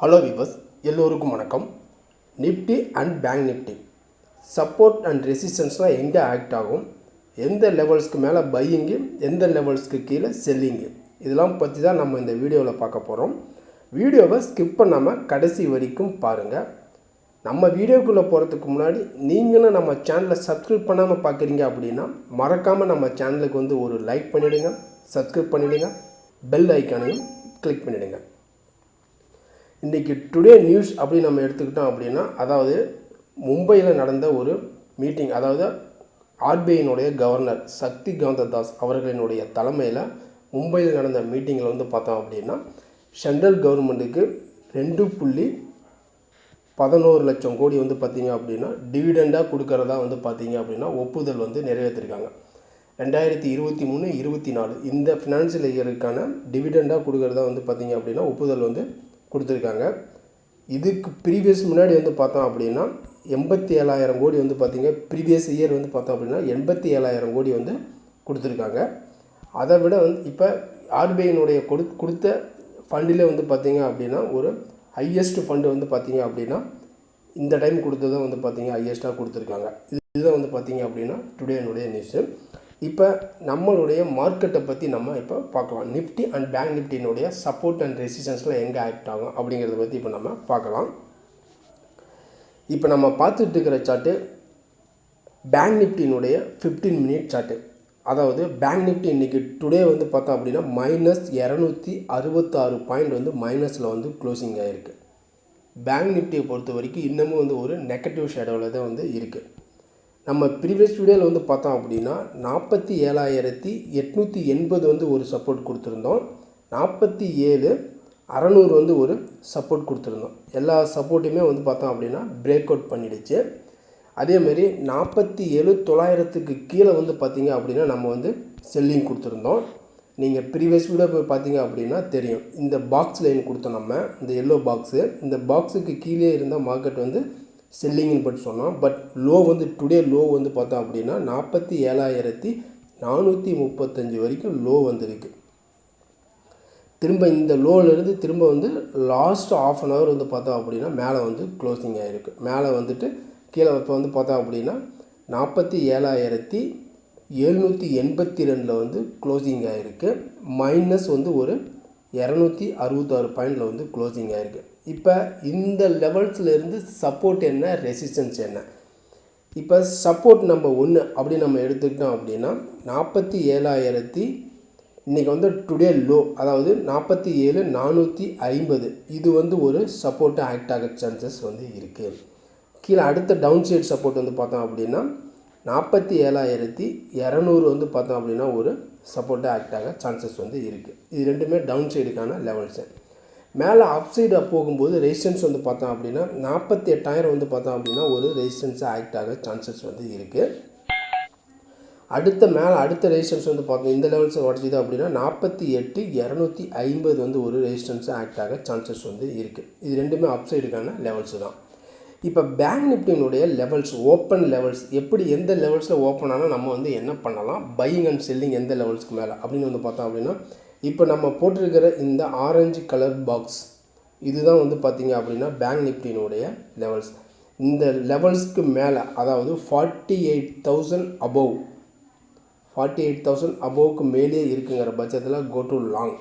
Hello viewers எல்லோருக்கும் வணக்கம். Nifty and bank Nifty support and ரெசிஸ்டன்ஸ்லாம் எங்கே ஆக்ட் ஆகும்? எந்த லெவல்ஸ்க்கு மேலே பையிங்கு எந்த லெவல்ஸ்க்கு கீழே செல்லிங்கு இதெல்லாம் பற்றி தான் நம்ம இந்த வீடியோவில் பார்க்க போகிறோம் வீடியோவை ஸ்கிப் பண்ணாமல் கடைசி வரைக்கும் பாருங்கள் நம்ம வீடியோக்குள்ளே போகிறதுக்கு முன்னாடி நீங்களும் நம்ம சேனலை சப்ஸ்கிரைப் பண்ணாமல் பார்க்குறீங்க அப்படின்னா மறக்காமல் நம்ம சேனலுக்கு வந்து ஒரு லைக் பண்ணிவிடுங்க சப்ஸ்கிரைப் பண்ணிவிடுங்க பெல் ஐக்கானையும் கிளிக் பண்ணிவிடுங்க இன்றைக்கி டுடே நியூஸ் அப்படின்னு நம்ம எடுத்துக்கிட்டோம் அப்படின்னா அதாவது மும்பையில் நடந்த ஒரு மீட்டிங் அதாவது ஆர்பிஐனுடைய கவர்னர் சக்தி காந்த தாஸ் அவர்களினுடைய தலைமையில் மும்பையில் நடந்த மீட்டிங்கில் வந்து பார்த்தோம் அப்படின்னா சென்ட்ரல் கவர்மெண்ட்டுக்கு ரெண்டு புள்ளி பதினோரு லட்சம் கோடி வந்து பார்த்தீங்க அப்படின்னா டிவிடெண்டாக கொடுக்கறதா வந்து பார்த்தீங்க அப்படின்னா ஒப்புதல் வந்து நிறைவேற்றிருக்காங்க. ரெண்டாயிரத்தி இருபத்தி மூணு இருபத்தி நாலு இந்த ஃபினான்ஷியல் இயருக்கான டிவிடெண்டாக கொடுக்கறதா வந்து பார்த்தீங்க அப்படின்னா ஒப்புதல் வந்து கொடுத்துருக்காங்க. இதுக்கு ப்ரீவியஸ் முன்னாடி வந்து பார்த்தோம் அப்படின்னா எண்பத்தி ஏழாயிரம் கோடி வந்து பார்த்திங்க ப்ரீவியஸ் இயர் வந்து பார்த்தோம் அப்படின்னா எண்பத்தி ஏழாயிரம் கோடி வந்து கொடுத்துருக்காங்க. அதை விட வந்து இப்போ ஆர்பிஐனுடைய கொடு கொடுத்த ஃபண்டிலே வந்து பார்த்தீங்க அப்படின்னா ஒரு ஹையஸ்ட் ஃபண்டு வந்து பார்த்தீங்க அப்படின்னா இந்த டைம் கொடுத்ததும் வந்து பார்த்தீங்க ஹையஸ்ட்டாக கொடுத்துருக்காங்க. இது இதுதான் வந்து பார்த்தீங்க அப்படின்னா டுடே என்னுடைய நியூஸு இப்போ நம்மளுடைய மார்க்கெட்டை பற்றி நம்ம இப்போ பார்க்கலாம். நிஃப்டி அண்ட் பேங்க் நிஃப்டினுடைய சப்போர்ட் அண்ட் ரெசிஸ்டன்ஸில் எங்கே ஆக்ட் ஆகும் அப்படிங்கிறத பற்றி இப்போ நம்ம பார்க்கலாம். இப்போ நம்ம பார்த்துட்டு இருக்கிற சார்ட்டு பேங்க் நிஃப்டினுடைய ஃபிஃப்டீன் மினிட் சார்ட்டு அதாவது பேங்க் நிஃப்டி இன்றைக்கி டுடே வந்து பார்த்தோம் அப்படின்னா மைனஸ் இரநூத்தி அறுபத்தாறு பாயிண்ட் வந்து மைனஸில் வந்து க்ளோசிங் ஆகிருக்கு பேங்க் நிஃப்டியை பொறுத்த வரைக்கும் இன்னமும் வந்து ஒரு நெகட்டிவ் ஷேடோவில் தான் வந்து இருக்குது நம்ம ப்ரீவியஸ் வீடியோவில் வந்து பார்த்தோம் அப்படின்னா நாற்பத்தி ஏழாயிரத்தி எட்நூற்றி எண்பது வந்து ஒரு சப்போர்ட் கொடுத்துருந்தோம். நாற்பத்தி ஏழு அறநூறு வந்து ஒரு சப்போர்ட் கொடுத்துருந்தோம். எல்லா சப்போர்ட்டுமே வந்து பார்த்தோம் அப்படின்னா பிரேக் அவுட் பண்ணிடுச்சு அதேமாரி நாற்பத்தி ஏழு தொள்ளாயிரத்துக்கு கீழே வந்து பார்த்தீங்க அப்படின்னா நம்ம வந்து செல்லிங் கொடுத்துருந்தோம். நீங்கள் ப்ரீவியஸ் வீடியோ போய் பார்த்தீங்க அப்படின்னா தெரியும். இந்த பாக்ஸ் லைன் கொடுத்தோம் நம்ம. இந்த எல்லோ பாக்ஸு இந்த பாக்ஸுக்கு கீழே இருந்தால் மார்க்கெட் வந்து செல்லிங்னு பற்றி சொன்னோம். பட் லோ வந்து டுடே லோ வந்து பார்த்தோம் அப்படின்னா நாற்பத்தி ஏழாயிரத்தி நானூற்றி முப்பத்தஞ்சு வரைக்கும் லோ வந்திருக்கு. திரும்ப இந்த லோவிலேருந்து திரும்ப வந்து லாஸ்ட் ஆஃப் அன் ஹவர் வந்து பார்த்தோம் அப்படின்னா மேலே வந்து க்ளோசிங் ஆகிருக்கு மேலே வந்துட்டு கீழே இப்போ வந்து பார்த்தோம் அப்படின்னா நாற்பத்தி ஏழாயிரத்தி எழுநூற்றி எண்பத்தி ரெண்டில் வந்து க்ளோசிங் ஆகிருக்கு மைனஸ் வந்து ஒரு இரநூத்தி அறுபத்தாறு பாயிண்டில் வந்து க்ளோசிங் ஆகிருக்கு இப்போ இந்த லெவல்ஸ்லேருந்து சப்போர்ட் என்ன? ரெசிஸ்டன்ஸ் என்ன? இப்போ சப்போர்ட் நம்ம ஒன்று அப்படி நம்ம எடுத்துக்கிட்டோம் அப்படின்னா நாற்பத்தி ஏழாயிரத்தி இன்றைக்கி வந்து டுடே லோ அதாவது நாற்பத்தி ஏழு நானூற்றி ஐம்பது. இது வந்து ஒரு சப்போர்ட்டு ஆக்ட் ஆக சான்சஸ் வந்து இருக்குது கீழே அடுத்த டவுன் சைட் சப்போர்ட் வந்து பார்த்தோம் அப்படின்னா நாற்பத்தி ஏழாயிரத்தி இரநூறு வந்து பார்த்தோம் அப்படின்னா ஒரு சப்போர்ட்டாக ஆக்ட் ஆக சான்சஸ் வந்து இருக்குது இது ரெண்டுமே டவுன் சைடுக்கான லெவல்ஸு மேலே அப் சைடாக போகும்போது ரெசிஸ்டன்ஸ் வந்து பார்த்தோம் அப்படின்னா நாற்பத்தி எட்டாயிரம் வந்து பார்த்தோம் அப்படின்னா ஒரு ரெசிஸ்டன்ஸாக ஆக்ட் ஆக சான்சஸ் வந்து இருக்குது அடுத்த மேலே அடுத்த ரெசிஸ்டன்ஸ் வந்து பார்த்தோம். இந்த லெவல்ஸ் உடச்சிது அப்படின்னா நாற்பத்தி எட்டு இரநூத்தி ஐம்பது வந்து ஒரு ரெசிஸ்டன்ஸ் ஆக்ட் ஆக சான்சஸ் வந்து இருக்குது இது ரெண்டுமே அப் சைடுக்கான லெவல்ஸ் தான். இப்போ பேங்க் நிஃப்டினுடைய லெவல்ஸ் ஓப்பன் லெவல்ஸ் எப்படி எந்த லெவல்ஸில் ஓப்பன் ஆனால் நம்ம வந்து என்ன பண்ணலாம்? பையிங் அண்ட் செல்லிங் எந்த லெவல்ஸ்க்கு மேலே அப்படின்னு வந்து பார்த்தோம் அப்படின்னா இப்போ நம்ம போட்டிருக்கிற இந்த ஆரஞ்சு கலர் பாக்ஸ் இதுதான் வந்து பார்த்திங்க அப்படின்னா பேங்க் நிஃப்டினுடைய லெவல்ஸ் இந்த லெவல்ஸ்க்கு மேலே அதாவது forty eight thousand above forty eight thousand அபோவுக்கு மேலே இருக்குங்கிற பட்சத்தில் கோ டு லாங்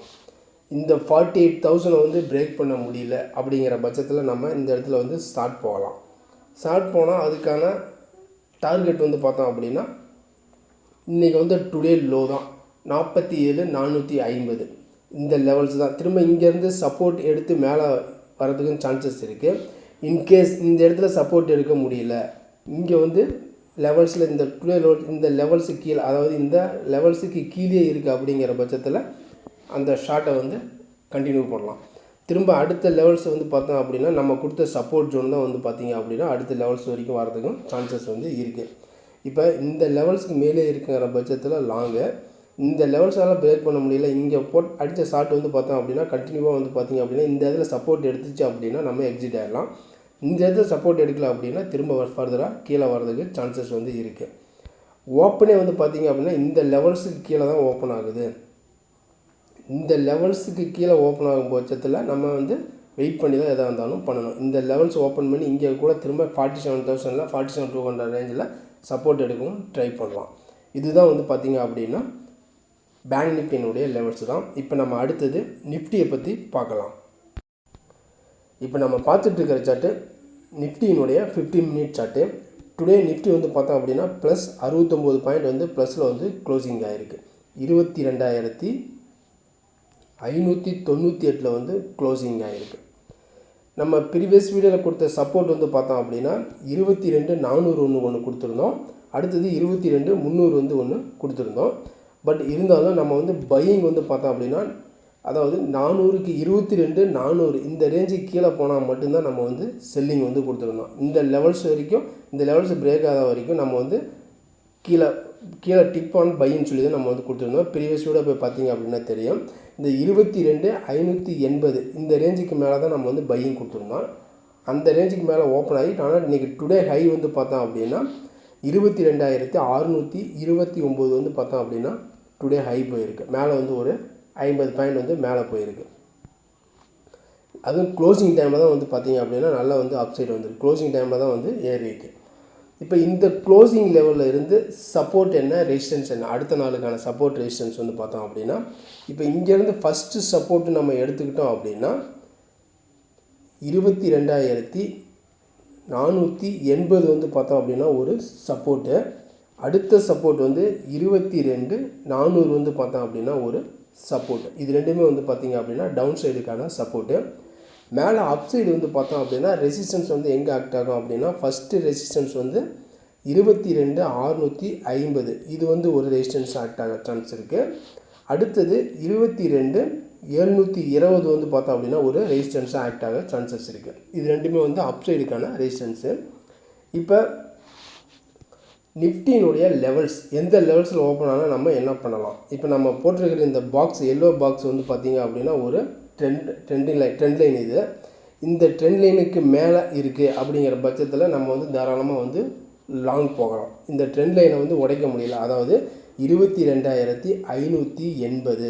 இந்த ஃபார்ட்டி எயிட் தௌசண்டை வந்து பிரேக் பண்ண முடியல அப்படிங்கிற பட்சத்தில் நம்ம இந்த இடத்துல வந்து ஸ்டார்ட் போகலாம். ஸ்டார்ட் போனால் அதுக்கான டார்கெட் வந்து பார்த்தோம் அப்படின்னா இன்றைக்கி வந்து டுடே லோ தான். நாற்பத்தி ஏழு நானூற்றி ஐம்பது. இந்த லெவல்ஸ் தான். திரும்ப இங்கேருந்து சப்போர்ட் எடுத்து மேலே வரதுக்கும் சான்சஸ் இருக்குது இன்கேஸ் இந்த இடத்துல சப்போர்ட் எடுக்க முடியல இங்கே வந்து லெவல்ஸில் இந்த டுடே லெவல் இந்த லெவல்ஸுக்கு கீழே அதாவது இந்த லெவல்ஸுக்கு கீழே இருக்குது அப்படிங்கிற பட்சத்தில் அந்த ஷார்ட்டை வந்து கண்டினியூ பண்ணலாம். திரும்ப அடுத்த லெவல்ஸ் வந்து பார்த்தோம் அப்படின்னா நம்ம கொடுத்த சப்போர்ட் ஜோன் தான் வந்து பார்த்திங்க அப்படின்னா அடுத்த லெவல்ஸ் வரைக்கும் வரதுக்கும் சான்சஸ் வந்து இருக்குது இப்போ இந்த லெவல்ஸ்க்கு மேலே இருக்குங்கிற பட்சத்தில் லாங்கு இந்த லெவல்ஸால் பிரேக் பண்ண முடியல. இங்கே போட் அடித்த ஷாட் வந்து பார்த்தோம் அப்படின்னா கண்டினியூவாக வந்து பார்த்திங்க அப்படின்னா இந்த இடத்துல சப்போர்ட் எடுத்துச்சு அப்படின்னா நம்ம எக்ஸிட் ஆகிடலாம் இந்த இடத்துல சப்போர்ட் எடுக்கல அப்படின்னா திரும்ப ஃபர்தராக கீழே வர்றதுக்கு சான்சஸ் வந்து இருக்குது ஓப்பனே வந்து பார்த்திங்க அப்படின்னா இந்த லெவல்ஸுக்கு கீழே தான் ஓப்பன் ஆகுது. இந்த லெவல்ஸுக்கு கீழே ஓப்பன் ஆகும் பட்சத்தில் நம்ம வந்து வெயிட் பண்ணி தான் எதாக இருந்தாலும் பண்ணணும். இந்த லெவல்ஸ் ஓப்பன் பண்ணி இங்கே கூட திரும்ப ஃபார்ட்டி செவன் தௌசண்டில் ஃபார்ட்டி செவன் டூ ஹண்ட்ரட் ரேஞ்சில் சப்போர்ட் எடுக்கவும் ட்ரை பண்ணலாம். இதுதான் வந்து பார்த்திங்க அப்படின்னா பேங்க் நிஃப்டியினுடைய லெவல்ஸ் தான். இப்போ நம்ம அடுத்தது நிஃப்டியை பற்றி பார்க்கலாம். இப்போ நம்ம பார்த்துட்டு இருக்கிற chart நிஃப்டியினுடைய fifty minute chart today Nifty வந்து பார்த்தோம் அப்படின்னா ப்ளஸ் அறுபத்தொம்போது பாயிண்ட் வந்து ப்ளஸில் வந்து க்ளோசிங் ஆகிருக்கு இருபத்தி ரெண்டாயிரத்தி ஐநூற்றி தொண்ணூற்றி எட்டில் வந்து க்ளோசிங் ஆகிருக்கு நம்ம ப்ரீவியஸ் வீடியோவில் கொடுத்த சப்போர்ட் வந்து பார்த்தோம் அப்படின்னா இருபத்தி ரெண்டு நானூறு ஒன்று ஒன்று கொடுத்துருந்தோம். அடுத்தது இருபத்தி ரெண்டு முந்நூறு வந்து ஒன்று கொடுத்துருந்தோம். பட் இருந்தாலும் நம்ம வந்து பையிங் வந்து பார்த்தோம் அப்படின்னா அதாவது நானூறுக்கு இருபத்தி ரெண்டு நானூறு இந்த ரேஞ்சுக்கு கீழே போனால் மட்டும்தான் நம்ம வந்து செல்லிங் வந்து கொடுத்துருந்தோம் இந்த லெவல்ஸ் வரைக்கும் இந்த லெவல்ஸ் பிரேக் ஆகாத வரைக்கும் நம்ம வந்து கீழே கீழே டிப் ஆன் பையின்னு சொல்லி தான் நம்ம வந்து கொடுத்துருந்தோம். ப்ரீவியஸோட போய் பார்த்தீங்க அப்படின்னா தெரியும். இந்த இருபத்தி ரெண்டு ஐநூற்றி எண்பது இந்த ரேஞ்சுக்கு மேலே தான் நம்ம வந்து பையிங் கொடுத்துருந்தோம். அந்த ரேஞ்சுக்கு மேலே ஓப்பன் ஆகி ஆனால் இன்றைக்கி டுடே ஹை வந்து பார்த்தோம் அப்படின்னா இருபத்தி ரெண்டாயிரத்தி அறுநூற்றி இருபத்தி ஒம்பது வந்து பார்த்தோம் அப்படின்னா டுடே ஹை போயிருக்கு. மேலே வந்து ஒரு ஐம்பது பாயிண்ட் வந்து மேலே போயிருக்கு. அதுவும் க்ளோசிங் டைமில் தான் வந்து பார்த்தீங்க அப்படின்னா நல்லா வந்து அப்சைடு வந்துருக்கு. க்ளோசிங் டைமில் தான் வந்து ஏறிருக்கு இப்போ இந்த க்ளோசிங் லெவலில் இருந்து சப்போர்ட் என்ன? ரெசிஸ்டன்ஸ் என்ன? அடுத்த நாளுக்கான சப்போர்ட் ரெசிஸ்டன்ஸ் வந்து பார்த்தோம் அப்படின்னா இப்போ இங்கேருந்து ஃபஸ்ட்டு சப்போர்ட்டு நம்ம எடுத்துக்கிட்டோம் அப்படின்னா இருபத்தி ரெண்டாயிரத்தி நானூற்றி எண்பது வந்து பார்த்தோம் அப்படின்னா ஒரு சப்போர்ட்டு அடுத்த சப்போர்ட் வந்து இருபத்தி ரெண்டு நானூறு வந்து பார்த்தோம் அப்படின்னா ஒரு சப்போர்ட்டு இது ரெண்டுமே வந்து பார்த்திங்க அப்படின்னா டவுன் சைடுக்கான சப்போர்ட்டு மேலே அப் சைடு வந்து பார்த்தோம் அப்படின்னா ரெசிஸ்டன்ஸ் வந்து எங்கே ஆக்ட் ஆகும் அப்படின்னா ஃபஸ்ட்டு ரெசிஸ்டன்ஸ் வந்து இருபத்தி ரெண்டு அறுநூற்றி ஐம்பது. இது வந்து ஒரு ரெசிஸ்டன்ஸ் ஆக்ட் ஆக சான்ஸ் இருக்குது அடுத்தது இருபத்தி ரெண்டு எழுநூற்றி இருபது வந்து பார்த்தோம் அப்படின்னா ஒரு ரெசிஸ்டன்ஸாக ஆக்ட் ஆக சான்சஸ் இருக்குது இது ரெண்டுமே வந்து அப்சைடுக்கான ரெசிஸ்டன்ஸு இப்போ நிஃப்டியினுடைய லெவல்ஸ் எந்த லெவல்ஸில் ஓப்பன் ஆனால் நம்ம என்ன பண்ணலாம்? இப்போ நம்ம போட்டிருக்கிற இந்த பாக்ஸ் எல்லோ பாக்ஸ் வந்து பார்த்திங்க அப்படின்னா ஒரு trend trending line trend line இது. இந்த ட்ரெண்ட் லைனுக்கு மேலே இருக்குது அப்படிங்கிற பட்சத்தில் நம்ம வந்து தாராளமாக வந்து லாங் போகலாம். இந்த ட்ரெண்ட் லைனை வந்து உடைக்க முடியல. அதாவது இருபத்தி ரெண்டாயிரத்தி ஐநூற்றி எண்பது.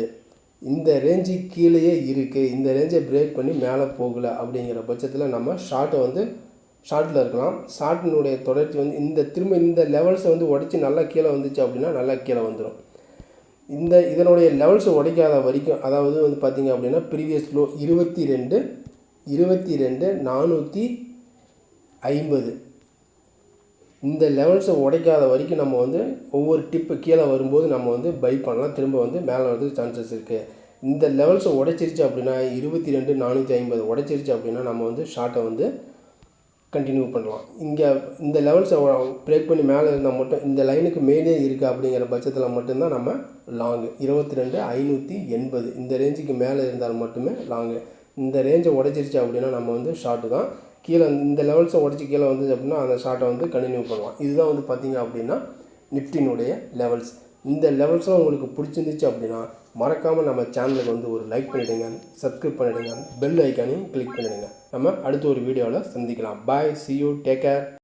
இந்த ரேஞ்சு கீழேயே இருக்குது இந்த ரேஞ்சை பிரேக் பண்ணி மேலே போகலை அப்படிங்கிற பட்சத்தில் நம்ம ஷார்ட்டை வந்து ஷார்ட்டில் இருக்கலாம். ஷார்ட்டினுடைய தொடர்ச்சி வந்து இந்த திரும்ப இந்த லெவல்ஸை வந்து உடச்சி நல்லா கீழே வந்துச்சு அப்படின்னா நல்லா கீழே வந்துடும் இந்த இதனுடைய லெவல்ஸை உடைக்காத வரைக்கும் அதாவது வந்து பார்த்திங்க அப்படின்னா ப்ரீவியஸ் லோ இருபத்தி ரெண்டு இருபத்தி ரெண்டு நானூற்றி ஐம்பது. இந்த லெவல்ஸை உடைக்காத வரைக்கும் நம்ம வந்து ஒவ்வொரு டிப்பு கீழே வரும்போது நம்ம வந்து பை பண்ணலாம். திரும்ப வந்து மேலே வந்து சான்சஸ் இருக்குது இந்த லெவல்ஸை உடைச்சிருச்சு அப்படின்னா இருபத்தி ரெண்டு நானூற்றி ஐம்பது உடைச்சிருச்சு அப்படின்னா நம்ம வந்து ஷார்ட்டை வந்து கண்டினியூ பண்ணலாம். இங்கே இந்த லெவல்ஸை பிரேக் பண்ணி மேலே இருந்தால் மட்டும் இந்த லைனுக்கு மேலே இருக்குது அப்படிங்கிற பட்சத்தில் மட்டும்தான் நம்ம லாங்கு இருபத்தி ரெண்டு ஐநூற்றி எண்பது. இந்த ரேஞ்சுக்கு மேலே இருந்தால் மட்டுமே லாங்கு இந்த ரேஞ்சை உடைச்சிருச்சு அப்படின்னா நம்ம வந்து ஷார்ட்டு தான். கீழே இந்த லெவல்ஸை உடச்சி கீழே வந்துச்சு அப்படின்னா அந்த ஷார்ட்டை வந்து கண்டினியூ பண்ணலாம் இதுதான் வந்து பார்த்திங்க அப்படின்னா நிஃப்டினுடைய லெவல்ஸ் இந்த லெவல்ஸ்லாம் உங்களுக்கு பிடிச்சிருந்துச்சு அப்படின்னா மறக்காமல் நம்ம சேனலுக்கு வந்து ஒரு லைக் பண்ணிவிடுங்க சப்ஸ்கிரைப் பண்ணிவிடுங்க பெல் ஐக்கானையும் கிளிக் பண்ணிவிடுங்க நம்ம அடுத்த ஒரு வீடியோவில் சந்திக்கலாம். Bye see you take care